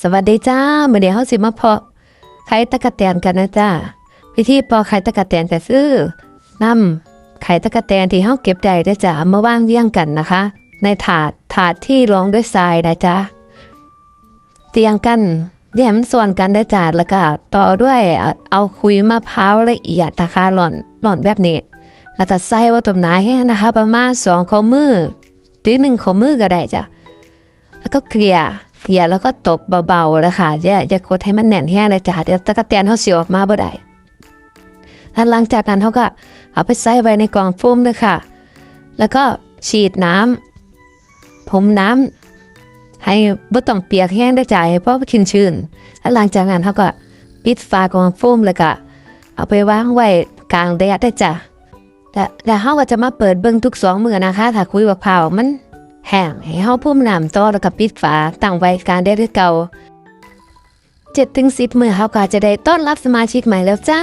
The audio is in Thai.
สวัสดีจ้าเมื่อเดี๋ยวเฮาสิมาพาะไข่ตะกะแตนกันนะจ้าวิธีปอไข่ตะกะแตนก็คือนำไข่ตะกะแตนที่เฮาเก็บได้ได้จ้ามาวางเรียงกันนะคะ ในถาดถาดที่รองด้วยทรายนะจ้าเตียงกันเดี๋ยวมส่วนกันได้จ้าแล้วก็ต่อด้วยเอาคุยมะพร้าวละเอียดนะคะหล่อนหล่อนแบบนี้แล้วก็ใส่ว่าต้มน้ำแห้นะคะ ประมาณสองข้อมือหรือหนึ่งข้อมือก็ได้จ้ะแล้วก็เกลี่ย เกลี่ยแล้วก็ตบเบาๆนะคะอย่าอย่ากดให้มันแน่นแห้งเลยจ้ะเดี๋ยวตะกะแตนเขาเสียออกมาบ่ได้แล้วหลังจากนั้นเขาก็เอาไปใส่ไว้ในกล่องโฟมเลยค่ะ แล้วก็ฉีดน้ำผมน้ำให้บ่ต้องเปียกแห้งได้จ่ายเพราะว่ากินชื้นแล้วหลังจากนั้นเขาก็ปิดฝากล่องโฟมแล้วก็เอาไปวางไว้กลางแดดได้จ้ะแต่แต่เขาก็จะมาเปิดเบิ่งทุกสองมือนะคะ ถ้าคุยว่าเผามัน แห้งให้เฮาพุ่มน้ำต่อแล้วก็ปิดฝาตั้งไว้การได้คือเก่า7ถึง10มื้อเฮาก็จะได้ต้อนรับสมาชิกใหม่แล้วจ้า